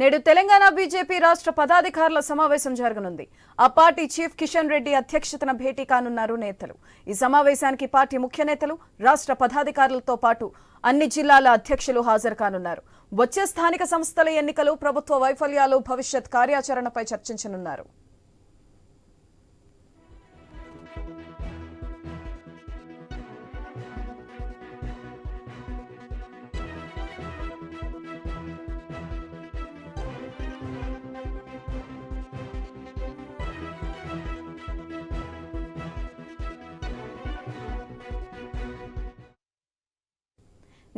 నేడు తెలంగాణ బీజేపీ రాష్ట్ర పదాధికారుల సమావేశం జరగనుంది. ఆ పార్టీ చీఫ్ కిషన్ రెడ్డి అధ్యక్షతన భేటీ కానున్నారు నేతలు. ఈ సమావేశానికి పార్టీ ముఖ్య నేతలు రాష్ట్ర పదాధికారులతో పాటు అన్ని జిల్లాల అధ్యక్షులు హాజరు కానున్నారు. వచ్చే స్థానిక సంస్థల ఎన్నికలు ప్రభుత్వ వైఫల్యాలు భవిష్యత్ కార్యాచరణపై చర్చించనున్నారు.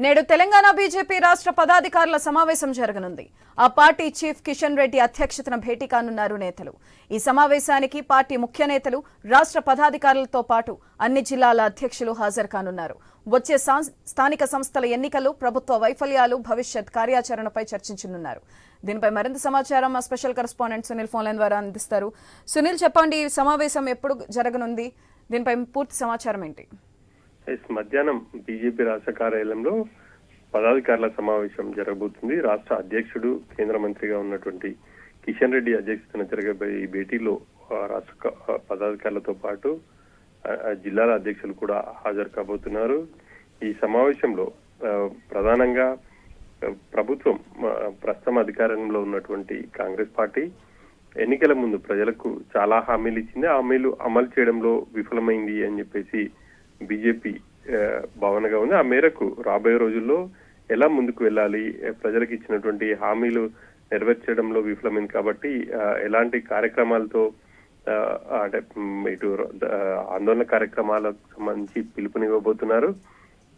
నేడు తెలంగాణ బీజేపీ రాష్ట్ర పదాధికారుల సమావేశం జరగనుంది. ఆ పార్టీ చీఫ్ కిషన్ రెడ్డి అధ్యక్షతన భేటీ కానున్నారు నేతలు. ఈ సమావేశానికి పార్టీ ముఖ్య నేతలు రాష్ట్ర పదాధికారులతో పాటు అన్ని జిల్లాల అధ్యక్షులు హాజరు కానున్నారు. వచ్చే స్థానిక సంస్థల ఎన్నికలు ప్రభుత్వ వైఫల్యాలు భవిష్యత్ కార్యాచరణపై చర్చించనున్నారు. దీనిపై మరింత సమాచారం మా special correspondent Sunil phone line ద్వారా అందిస్తారు. సునీల్ చెప్పండి ఈ సమావేశం ఎప్పుడు జరగనుంది? దీనిపై పూర్తి సమాచారం ఏంటి? ఎస్ మధ్యాహ్నం బీజేపీ రాష్ట్ర కార్యాలయంలో పదాధికారుల సమావేశం జరగబోతుంది. రాష్ట్ర అధ్యక్షుడు కేంద్ర మంత్రిగా ఉన్నటువంటి కిషన్ రెడ్డి అధ్యక్షతన జరగబోయే ఈ భేటీలో రాష్ట్ర పదాధికారులతో పాటు జిల్లాల అధ్యక్షులు కూడా హాజరు కాబోతున్నారు. ఈ సమావేశంలో ప్రధానంగా ప్రభుత్వం ప్రస్తుతం అధికారంలో ఉన్నటువంటి కాంగ్రెస్ పార్టీ ఎన్నికల ముందు ప్రజలకు చాలా హామీలు ఇచ్చింది. ఆ హామీలు అమలు చేయడంలో విఫలమైంది అని చెప్పేసి బీజేపీ భావనగా ఉంది. ఆ మేరకు రాబోయే రోజుల్లో ఎలా ముందుకు వెళ్ళాలి? ప్రజలకు ఇచ్చినటువంటి హామీలు నెరవేర్చడంలో విఫలమైంది కాబట్టి ఎలాంటి కార్యక్రమాలతో అంటే ఇటు ఆందోళన కార్యక్రమాలకు సంబంధించి పిలుపునివ్వబోతున్నారు.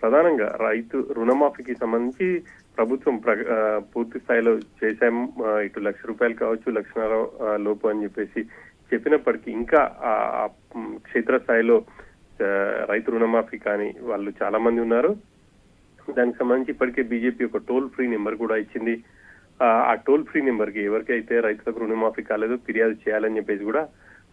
ప్రధానంగా రైతు రుణమాఫీకి సంబంధించి ప్రభుత్వం పూర్తి స్థాయిలో చేశాం. ఇటు లక్ష రూపాయలు కావచ్చు లక్షన్నర లోపు అని చెప్పేసి చెప్పినప్పటికీ ఇంకా క్షేత్రస్థాయిలో స్థాయిలో రైతు రుణమాఫీ కానీ వాళ్ళు చాలా మంది ఉన్నారు. దానికి సంబంధించి ఇప్పటికే బీజేపీ ఒక టోల్ ఫ్రీ నెంబర్ కూడా ఇచ్చింది. ఆ, టోల్ ఫ్రీ నెంబర్కి ఎవరికైతే రైతులకు రుణమాఫీ కాలేదో ఫిర్యాదు చేయాలని చెప్పేసి కూడా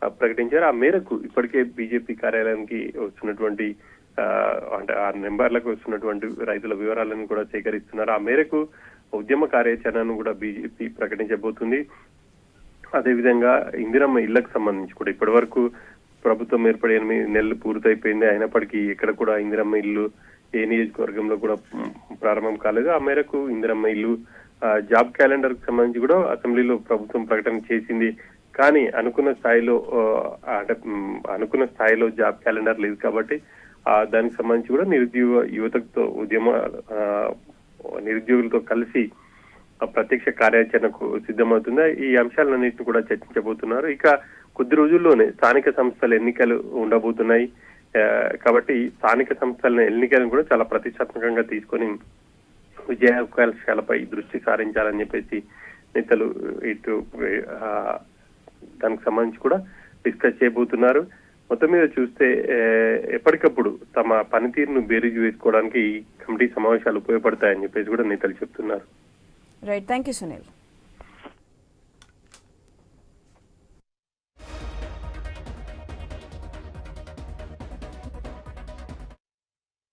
ప్రకటించారు. ఆ మేరకు ఇప్పటికే బీజేపీ కార్యాలయానికి వస్తున్నటువంటి ఆ, అంటే ఆ నెంబర్లకు వస్తున్నటువంటి రైతుల వివరాలను కూడా సేకరిస్తున్నారు. ఆ మేరకు ఉద్యమ కార్యాచరణను కూడా బీజేపీ ప్రకటించబోతుంది. అదేవిధంగా ఇందిరమ్మ ఇళ్ళకు సంబంధించి కూడా ఇప్పటి వరకు ప్రభుత్వం ఏర్పడి ఎనిమిది నెలలు పూర్తయిపోయింది. అయినప్పటికీ ఇక్కడ కూడా ఇందిరమ్మ ఇల్లు ఏ నియోజకవర్గంలో కూడా ప్రారంభం కాలేదు. ఆ మేరకు ఇందిరమ్మ ఇల్లు ఆ, జాబ్ క్యాలెండర్కు సంబంధించి కూడా అసెంబ్లీలో ప్రభుత్వం ప్రకటన చేసింది. కానీ అనుకున్న స్థాయిలో అంటే అనుకున్న స్థాయిలో జాబ్ క్యాలెండర్ లేదు కాబట్టి ఆ, దానికి సంబంధించి కూడా నిరుద్యోగ యువతతో ఉద్యమ నిరుద్యోగులతో కలిసి ఆ ప్రత్యక్ష కార్యాచరణకు సిద్ధమవుతుందా. ఈ అంశాలన్నింటిని కూడా చర్చించబోతున్నారు. ఇక కొద్ది రోజుల్లోనే స్థానిక సంస్థల ఎన్నికలు ఉండబోతున్నాయి. కాబట్టి స్థానిక సంస్థల ఎన్నికలను కూడా చాలా ప్రతిష్టాత్మకంగా తీసుకొని విజయావకాశాలపై దృష్టి సారించాలని చెప్పేసి నేతలు ఇటు దానికి సంబంధించి కూడా డిస్కస్ చేయబోతున్నారు. మొత్తం మీద చూస్తే ఎప్పటికప్పుడు తమ పనితీరును బేరీజు వేసుకోవడానికి ఈ కమిటీ సమావేశాలు ఉపయోగపడతాయని చెప్పేసి కూడా నేతలు చెప్తున్నారు. Right thank you Sunil